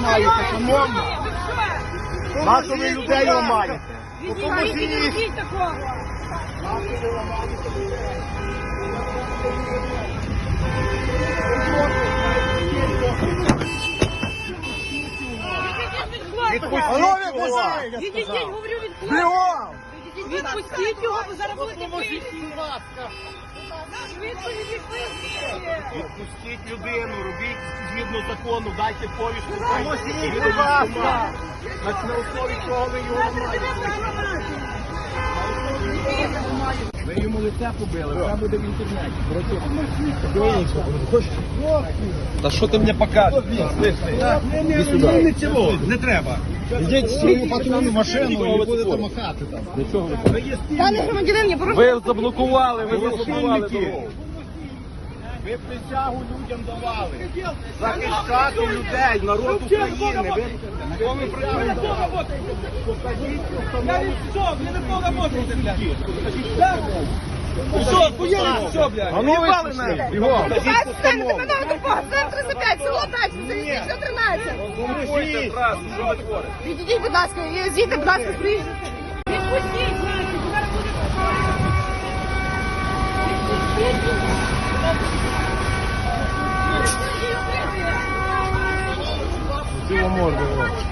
ламаєте, шановні? Нащо ви людей ламаєте? Не робіть такого. Панове, пожалуйста! Відійдіть, говорю, від Бігом! Відпустіть його, бо зараз будете бити. Швидко відпустіть. Відпустіть людину, робіть згідно закону, дайте повістку. Поможіть, Він будь ласка. На на основі чого ви його ламаєте? Ви йому лице побили, це буде в інтернеті. Та що ти мені покажеш? Не, треба. Йдіть свою патрульну машину і будете махати там. Пане громадянин, я прошу. Ви заблокували, ви заблокували дорогу. Ви присягу людям давали. Захищати людей, народ України. Ви ви присягу давали? Покажіть установу. Що, хуяли, що, блядь? А ну ви Станьте установу. мене допомогу. Центр 35, село Дачне, залізнична 13. Поможіть. Відійдіть, будь ласка, зійдіть, будь ласка, приїзду. Відпустіть, Seu amor, meu amor.